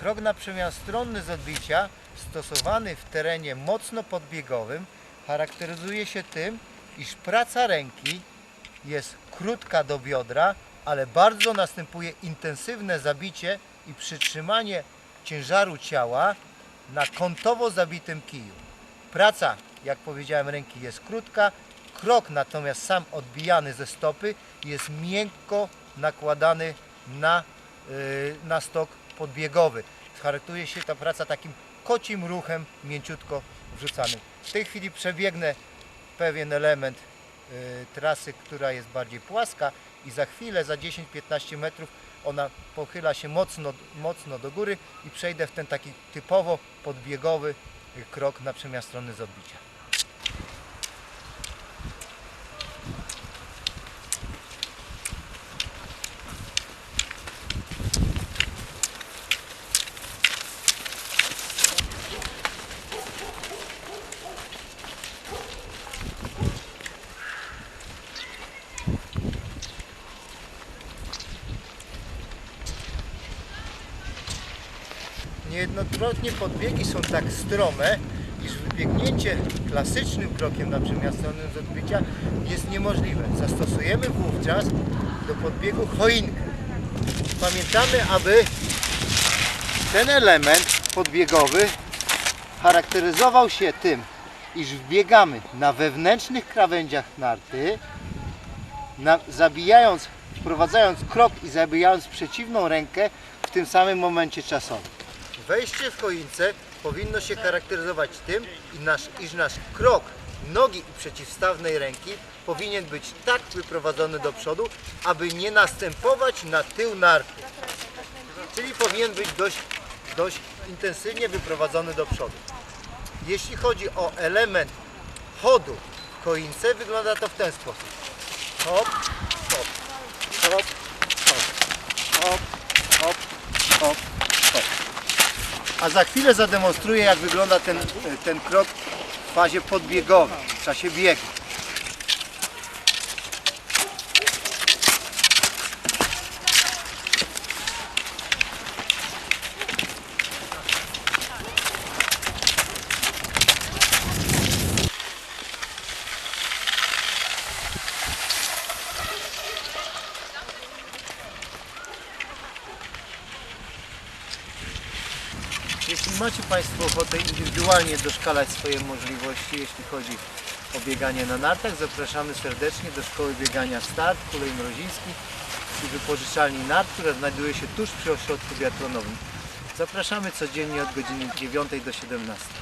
Krok na przemian stronny z odbicia stosowany w terenie mocno podbiegowym charakteryzuje się tym, iż praca ręki jest krótka do biodra, ale bardzo następuje intensywne zabicie i przytrzymanie ciężaru ciała na kątowo zabitym kiju. Praca, jak powiedziałem, ręki jest krótka, krok natomiast sam odbijany ze stopy jest miękko nakładany na, yy, na stok podbiegowy. Charakteryzuje się ta praca takim kocim ruchem mięciutko wrzucanym. W tej chwili przebiegnę pewien element y, trasy, która jest bardziej płaska i za chwilę, za 10-15 metrów ona pochyla się mocno, mocno do góry i przejdę w ten taki typowo podbiegowy krok na przemian strony z odbicia. Niejednokrotnie podbiegi są tak strome, iż wybiegnięcie klasycznym krokiem na przemian strony z odbicia jest niemożliwe. Zastosujemy wówczas do podbiegu choinkę. Pamiętamy, aby ten element podbiegowy charakteryzował się tym, iż wbiegamy na wewnętrznych krawędziach narty, na, zabijając, wprowadzając krok i zabijając przeciwną rękę w tym samym momencie czasowym. Wejście w choince powinno się charakteryzować tym, iż nasz krok nogi i przeciwstawnej ręki powinien być tak wyprowadzony do przodu, aby nie następować na tył narty. Czyli powinien być dość, dość intensywnie wyprowadzony do przodu. Jeśli chodzi o element chodu w choince, wygląda to w ten sposób. Hop, hop, hop, hop, hop, hop, hop. A za chwilę zademonstruję, jak wygląda ten, ten krok w fazie podbiegowej, w czasie biegu. Jeśli macie Państwo ochotę indywidualnie doszkalać swoje możliwości, jeśli chodzi o bieganie na nartach, zapraszamy serdecznie do Szkoły Biegania Start, Kulej Mroziński i wypożyczalni nart, która znajduje się tuż przy ośrodku biatlonowym. Zapraszamy codziennie od godziny 9 do 17.